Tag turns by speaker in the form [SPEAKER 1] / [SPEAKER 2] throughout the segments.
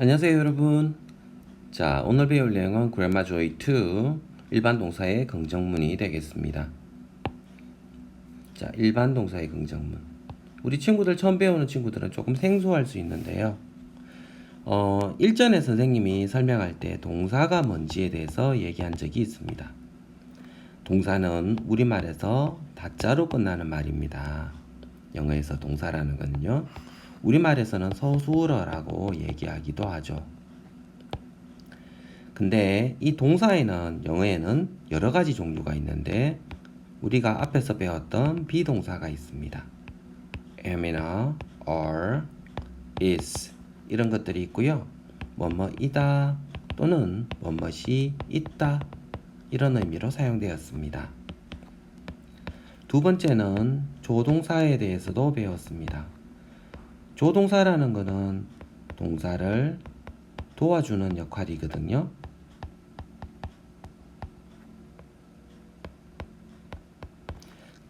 [SPEAKER 1] 안녕하세요 여러분. 자 오늘 배울 내용은 Grammar Joy 2 일반 동사의 긍정문이 되겠습니다. 자 일반 동사의 긍정문. 우리 친구들 처음 배우는 친구들은 조금 생소할 수 있는데요. 어, 일전에 선생님이 설명할 때 동사가 뭔지에 대해서 얘기한 적이 있습니다. 동사는 우리말에서 다자로 끝나는 말입니다. 영어에서 동사라는 거는요 우리말에서는 서술어라고 얘기하기도 하죠. 근데 이 동사에는 영어에는 여러 가지 종류가 있는데 우리가 앞에서 배웠던 비동사가 있습니다. am이나 are, is 이런 것들이 있고요. 뭐뭐이다 또는 뭐뭐이 있다 이런 의미로 사용되었습니다. 두 번째는 조동사에 대해서도 배웠습니다. 조동사라는 것은 동사를 도와주는 역할이거든요.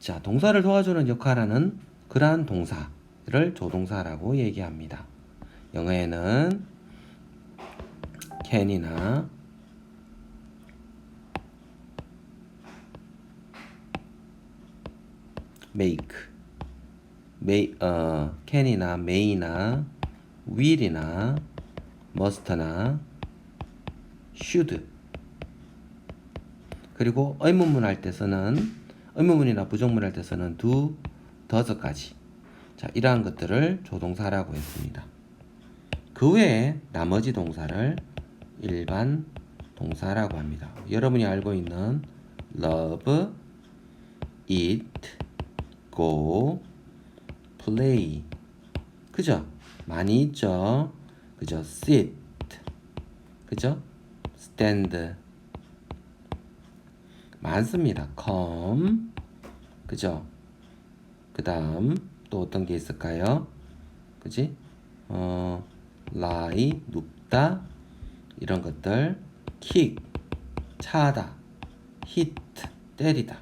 [SPEAKER 1] 자, 동사를 도와주는 역할하는 그러한 동사를 조동사라고 얘기합니다. 영어에는 can이나 make 메이, 어, can이나 may나 will이나 must나 should 그리고 의문문 할 때 쓰는 의문문이나 부정문 할 때 쓰는 do, does까지 자 이러한 것들을 조동사라고 했습니다. 그 외에 나머지 동사를 일반 동사라고 합니다. 여러분이 알고 있는 love, eat, go, play 그죠? 많이 있죠? 그죠? sit 그죠? stand 많습니다. come 그죠? 그 다음 또 어떤 게 있을까요? 그지? 어, lie 눕다 이런 것들 kick 차다 hit 때리다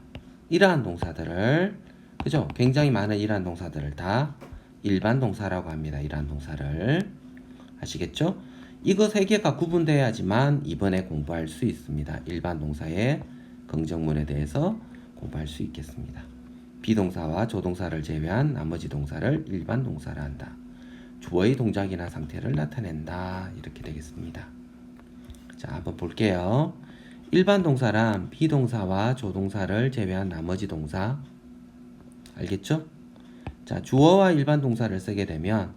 [SPEAKER 1] 이러한 동사들을 그죠? 굉장히 많은 이러한 동사들을 다 일반 동사라고 합니다. 이러한 동사를 아시겠죠? 이거 세 개가 구분돼야지만 이번에 공부할 수 있습니다. 일반 동사의 긍정문에 대해서 공부할 수 있겠습니다. 비동사와 조동사를 제외한 나머지 동사를 일반 동사라 한다. 주어의 동작이나 상태를 나타낸다. 이렇게 되겠습니다. 자, 한번 볼게요. 일반 동사란 비동사와 조동사를 제외한 나머지 동사 알겠죠? 자, 주어와 일반 동사를 쓰게 되면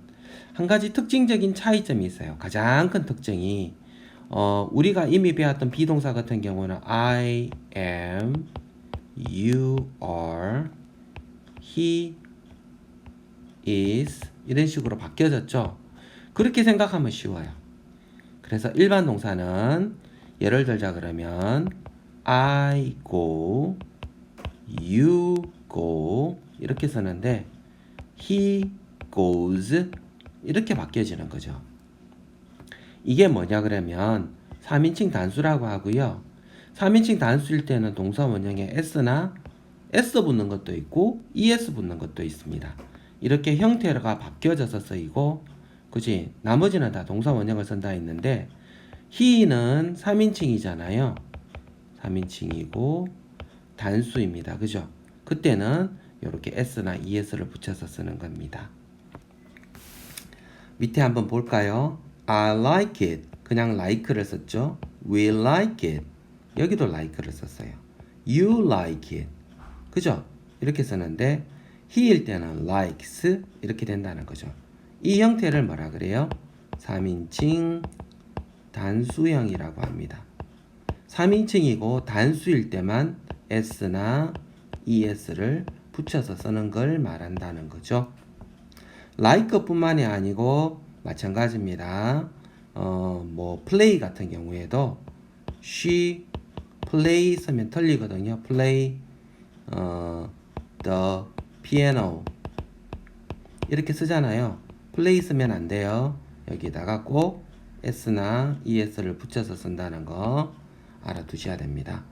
[SPEAKER 1] 한 가지 특징적인 차이점이 있어요. 가장 큰 특징이 어, 우리가 이미 배웠던 비동사 같은 경우는 I am, you are, he is 이런 식으로 바뀌어졌죠. 그렇게 생각하면 쉬워요. 그래서 일반 동사는 예를 들자 그러면 I go, you go 이렇게 쓰는데 he goes 이렇게 바뀌어지는 거죠. 이게 뭐냐 그러면 3인칭 단수라고 하고요. 3인칭 단수일 때는 동사 원형에 s나 s 붙는 것도 있고 es 붙는 것도 있습니다. 이렇게 형태가 바뀌어져서 쓰이고 그지 나머지는 다 동사 원형을 쓴다 했는데 he는 3인칭이잖아요. 3인칭이고 단수입니다. 그죠? 그때는 이렇게 s나 es를 붙여서 쓰는 겁니다. 밑에 한번 볼까요? I like it. 그냥 like를 썼죠. We like it. 여기도 like를 썼어요. You like it. 그죠? 이렇게 쓰는데 he일 때는 likes 이렇게 된다는 거죠. 이 형태를 뭐라 그래요? 3인칭 단수형이라고 합니다. 3인칭이고 단수일 때만 s나 es를 붙여서 쓰는 걸 말한다는 거죠. like 뿐만이 아니고 마찬가지입니다. 어, 뭐 play 같은 경우에도 she play 쓰면 틀리거든요. play 어, the piano 이렇게 쓰잖아요. play 쓰면 안 돼요. 여기다가 꼭 s나 es를 붙여서 쓴다는 거 알아두셔야 됩니다.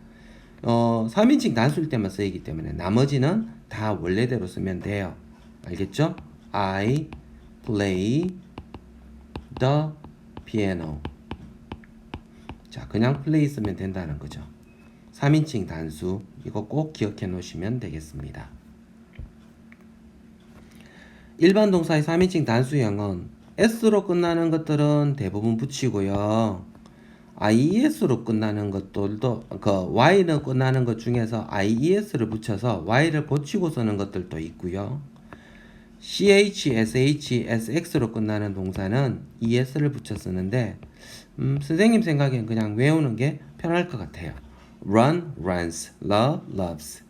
[SPEAKER 1] 어, 3인칭 단수일 때만 쓰이기 때문에 나머지는 다 원래대로 쓰면 돼요. 알겠죠? I play the piano. 자, 그냥 플레이 쓰면 된다는 거죠. 3인칭 단수 이거 꼭 기억해 놓으시면 되겠습니다. 일반 동사의 3인칭 단수형은 s로 끝나는 것들은 대부분 붙이고요. Ies로 끝나는 것들도 그 y는 끝나는 것 중에서 ies를 붙여서 y를 고치고 쓰는 것들도 있고요. ch, sh, sx로 끝나는 동사는 es를 붙여 쓰는데 음, 선생님 생각엔 그냥 외우는 게 편할 것 같아요. run, runs, love, loves.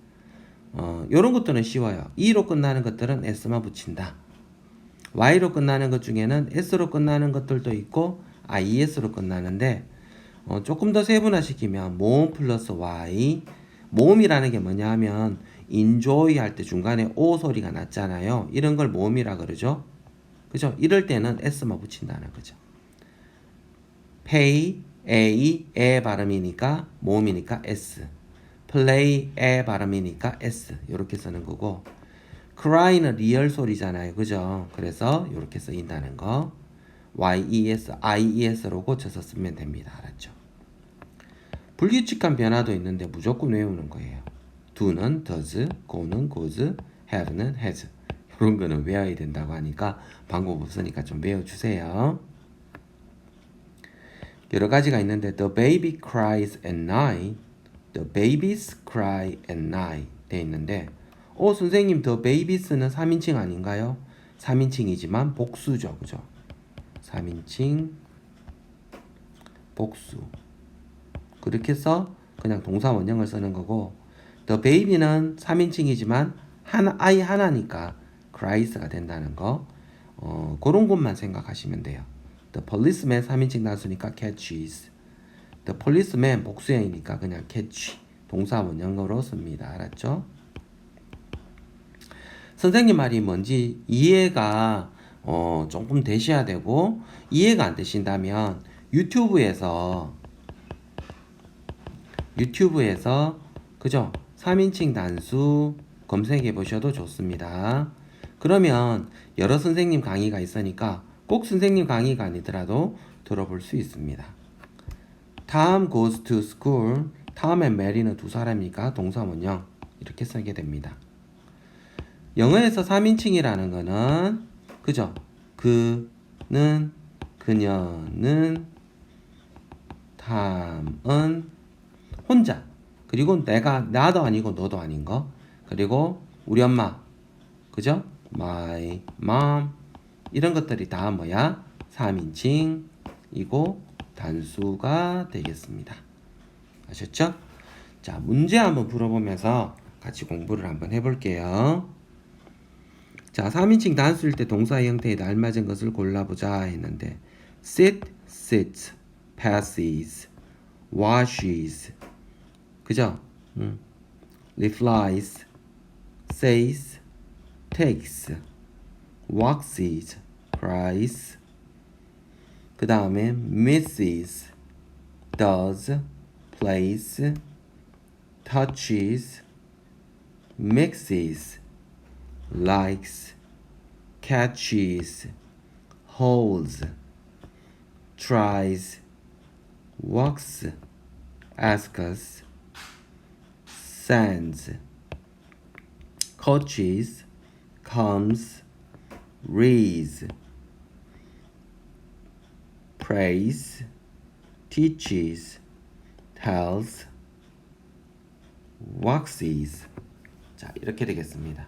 [SPEAKER 1] 어, 요런 것들은 쉬워요. e로 끝나는 것들은 s만 붙인다. y로 끝나는 것 중에는 s로 끝나는 것들도 있고 ies로 끝나는데 어, 조금 더 세분화시키면 모음 플러스 y 모음이라는 게 뭐냐 하면 enjoy 할 때 중간에 o 소리가 났잖아요. 이런 걸 모음이라 그러죠. 그죠? 이럴 때는 s만 붙인다는 거죠. pay, a, 에 발음이니까 모음이니까 s. play, 에 발음이니까 s. 이렇게 쓰는 거고 cry는 리얼 소리잖아요. 그죠? 그래서 이렇게 쓰인다는 거. Yes, ies로 고쳐서 쓰면 됩니다. 알았죠? 불규칙한 변화도 있는데 무조건 외우는 거예요. do는 does, go는 goes, have는 has. 이런 거는 외워야 된다고 하니까 방법 없으니까 좀 외워주세요. 여러 가지가 있는데 the baby cries at night, the babies cry at night 돼 있는데 어 선생님 the babies는 3인칭 아닌가요? 3인칭이지만 복수죠. 그죠? 3인칭 복수 그렇게 해서 그냥 동사 원형을 쓰는 거고 the baby는 3인칭이지만 하나, 아이 하나니까 cries가 된다는 거 어, 그런 것만 생각하시면 돼요. The policeman 3인칭 단수니까 catches. The policeman 복수형이니까 그냥 catch 동사 원형으로 씁니다. 알았죠? 선생님 말이 뭔지 이해가 어, 조금 되셔야 되고 이해가 안 되신다면 유튜브에서 유튜브에서 그죠? 3인칭 단수 검색해 보셔도 좋습니다. 그러면 여러 선생님 강의가 있으니까 꼭 선생님 강의가 아니더라도 들어볼 수 있습니다. Tom goes to school. Tom and Mary는 두 사람이니까 동사 원형 이렇게 쓰게 됩니다. 영어에서 3인칭이라는 거는 그죠? 그는 그녀는 탐은 혼자 그리고 내가 나도 아니고 너도 아닌 거 그리고 우리 엄마 그죠? my mom 이런 것들이 다 뭐야? 3인칭이고 단수가 되겠습니다. 아셨죠? 자, 문제 한번 풀어보면서 같이 공부를 한번 해볼게요. 자, 3인칭 단수일 때 동사의 형태에 알맞은 것을 골라보자 했는데 sit, sits, passes, washes 그죠? 음. replies, says, takes waxes, cries 그 다음에 misses, does, plays, touches, mixes, likes, catches, holds, tries, walks, asks, sends, coaches, comes, reads, prays, teaches, tells, waxes. 자, 이렇게 되겠습니다.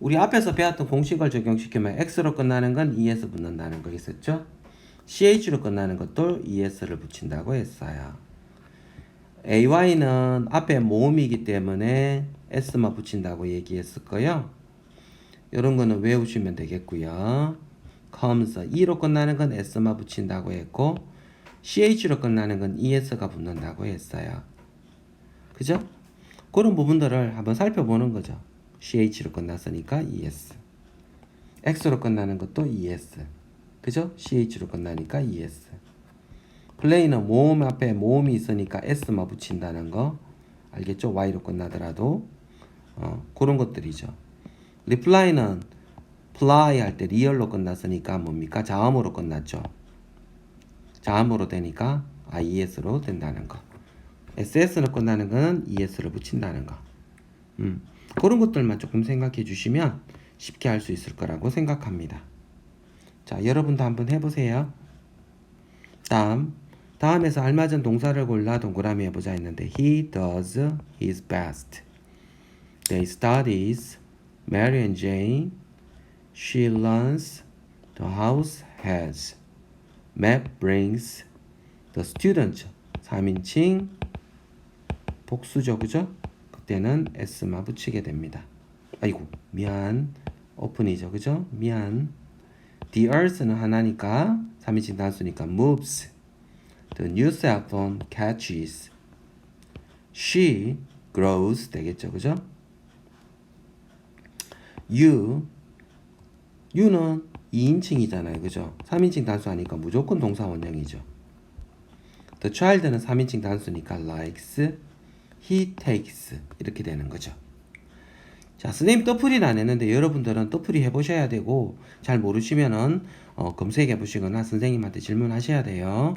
[SPEAKER 1] 우리 앞에서 배웠던 공식을 적용시키면 x로 끝나는 건 es 붙는다는 거 있었죠? ch로 끝나는 것도 es를 붙인다고 했어요. ay는 앞에 모음이기 때문에 s만 붙인다고 얘기했을 거요. 이런 거는 외우시면 되겠고요. comes 2로 끝나는 건 s만 붙인다고 했고 ch로 끝나는 건 es가 붙는다고 했어요. 그죠? 그런 부분들을 한번 살펴보는 거죠. Ch로 끝났으니까 es. x로 끝나는 것도 es. 그죠? ch로 끝나니까 es. 플레이는 모음 앞에 모음이 있으니까 s만 붙인다는 거 알겠죠? y로 끝나더라도 어, 그런 것들이죠. reply는 fly 할때 리얼로 끝났으니까 뭡니까? 자음으로 끝났죠. 자음으로 되니까 IES로 된다는 거. SS로 끝나는 거는 ES를 붙인다는 거. 음, 그런 것들만 조금 생각해 주시면 쉽게 할 수 있을 거라고 생각합니다. 자, 여러분도 한번 해보세요. 다음, 다음에서 알맞은 동사를 골라 동그라미 해보자 했는데 He does his best. They studies. Mary and Jane. She learns. The house has. Matt brings. The student. 3인칭 복수죠, 그죠? 그때는 s만 붙이게 됩니다. 아이고, 미안. 오픈이죠, 그죠? 미안. The earth는 하나니까 3인칭 단수니까 moves. The new cell phone catches. She grows 되겠죠, 그죠? You you는 2인칭이잖아요, 그죠? 3인칭 단수 하니까 무조건 동사 원형이죠. The child는 3인칭 단수니까 likes, he takes 이렇게 되는 거죠. 자, 선생님 떠풀이는 안 했는데 여러분들은 떠풀이 해보셔야 되고 잘 모르시면은 어, 검색해 보시거나 선생님한테 질문하셔야 돼요.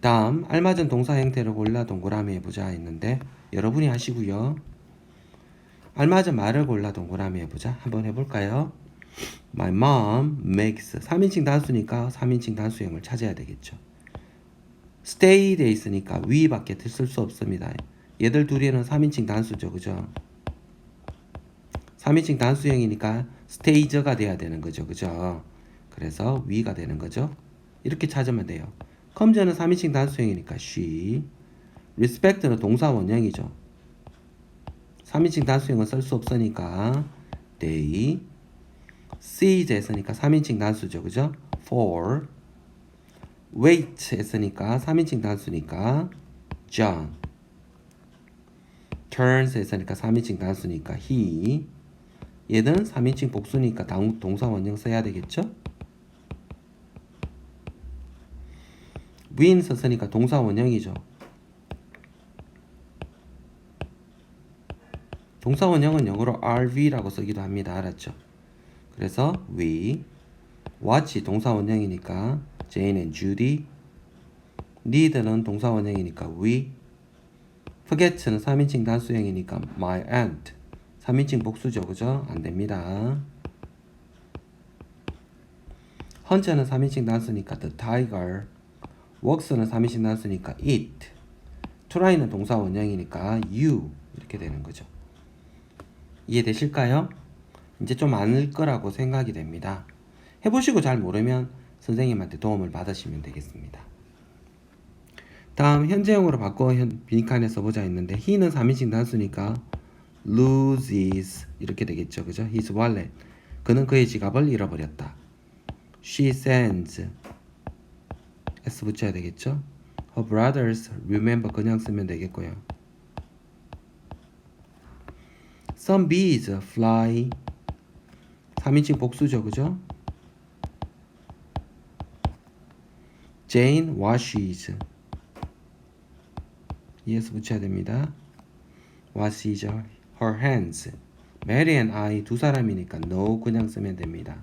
[SPEAKER 1] 다음 알맞은 동사 형태를 골라 동그라미 해보자 했는데 여러분이 하시고요. 알맞은 말을 골라 동그라미 해보자 한번 해볼까요? My mom makes 3인칭 단수니까 3인칭 단수형을 찾아야 되겠죠. Stay 돼 있으니까 위밖에 쓸 수 없습니다. 얘들 둘이는 3인칭 단수죠. 그죠? 3인칭 단수형이니까 stay가 돼야 되는 거죠. 그죠? 그래서 위가 되는 거죠. 이렇게 찾으면 돼요. comes는 3인칭 단수형이니까 she respect는 동사 원형이죠. 3인칭 단수형은 쓸 수 없으니까 they sees 했으니까 3인칭 단수죠. 그죠? for wait 했으니까 3인칭 단수니까 John turns 했으니까 3인칭 단수니까 he 얘는 3인칭 복수니까 당- 동사 원형 써야 되겠죠? win 썼으니까 동사 원형이죠. 동사 원형은 영어로 RV라고 쓰기도 합니다. 알았죠? 그래서 we watch 동사 원형이니까 Jane and Judy. Need는 동사 원형이니까 we. Forget는 3인칭 단수형이니까 my aunt. 3인칭 복수죠. 그죠? 안 됩니다. hunch는 3인칭 단수니까 the tiger. works는 3인칭 단수니까 it. try는 동사 원형이니까 you. 이렇게 되는 거죠. 이해되실까요? 이제 좀안 거라고 생각이 됩니다. 해보시고 잘 모르면 선생님한테 도움을 받으시면 되겠습니다. 다음 현재형으로 바꿔 현, 빈칸에 써보자 했는데 he는 3인칭 단수니까 loses 이렇게 되겠죠. 그죠? his wallet 그는 그의 지갑을 잃어버렸다. she sends s 붙여야 되겠죠. her brothers remember 그냥 쓰면 되겠고요. Some bees fly 3인칭 복수죠, 그죠? Jane washes es 붙여야 됩니다. washes her hands. Mary and I 두 사람이니까 no 그냥 쓰면 됩니다.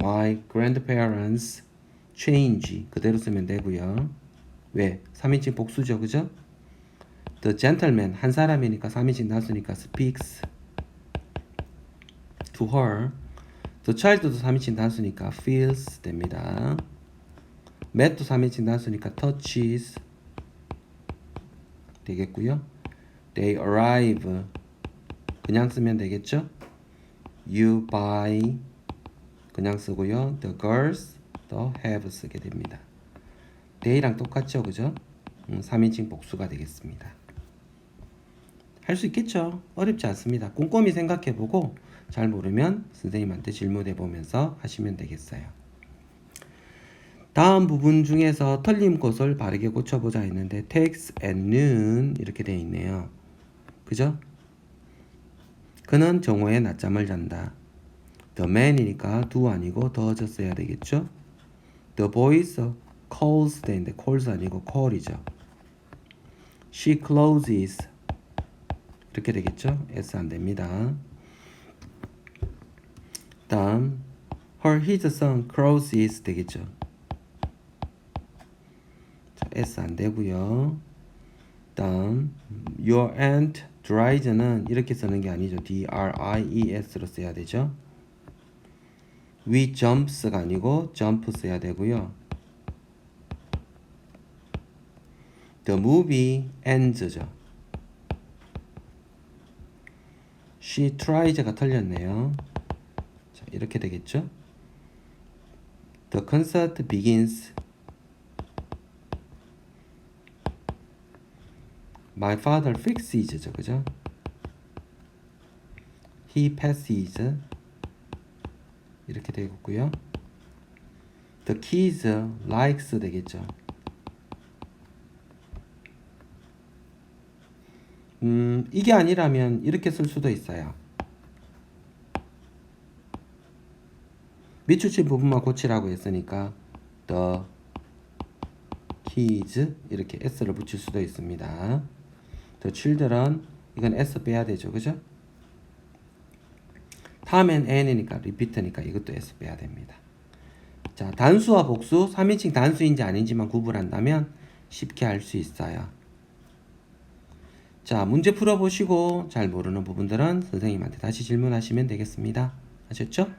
[SPEAKER 1] My grandparents change 그대로 쓰면 되고요. 왜? 3인칭 복수죠, 그죠? The gentleman 한 사람이니까 3인칭 단수니까 speaks to her. The child도 3인칭 단수니까 feels 됩니다. Matt도 3인칭 단수니까 touches 되겠고요. They arrive 그냥 쓰면 되겠죠. You buy 그냥 쓰고요. The girls 더 have 쓰게 됩니다. they랑 똑같죠, 그죠? 음, 3인칭 복수가 되겠습니다. 할 수 있겠죠. 어렵지 않습니다. 꼼꼼히 생각해보고 잘 모르면 선생님한테 질문해 보면서 하시면 되겠어요. 다음 부분 중에서 틀린 곳을 바르게 고쳐보자 했는데 takes and noon 이렇게 되어 있네요. 그죠? 그는 정오에 낮잠을 잔다. The man이니까 do 아니고 써야 되겠죠? The boys calls 되는데 calls 아니고 call이죠. She closes 이렇게 되겠죠? S 안 됩니다. 다음 her his son crows is 되겠죠. 자, s 안 되고요. 다음 your aunt dries는 이렇게 쓰는 게 아니죠. d r i e s로 써야 되죠. we jumps가 아니고 jump 써야 되고요. the movie ends죠. she tries가 틀렸네요. 자, 이렇게 되겠죠. the concert begins My father fixes죠, 그죠? He passes 이렇게 되겠고요. The kids likes 되겠죠. 음, 이게 아니라면 이렇게 쓸 수도 있어요. 밑줄친 부분만 고치라고 했으니까 the kids 이렇게 s를 붙일 수도 있습니다. The children 이건 s 빼야 되죠, 그죠? 다음엔 n이니까 repeat니까 이것도 s 빼야 됩니다. 자, 단수와 복수, 3인칭 단수인지 아닌지만 구분한다면 쉽게 알 수 있어요. 자, 문제 풀어보시고 잘 모르는 부분들은 선생님한테 다시 질문하시면 되겠습니다. 아셨죠?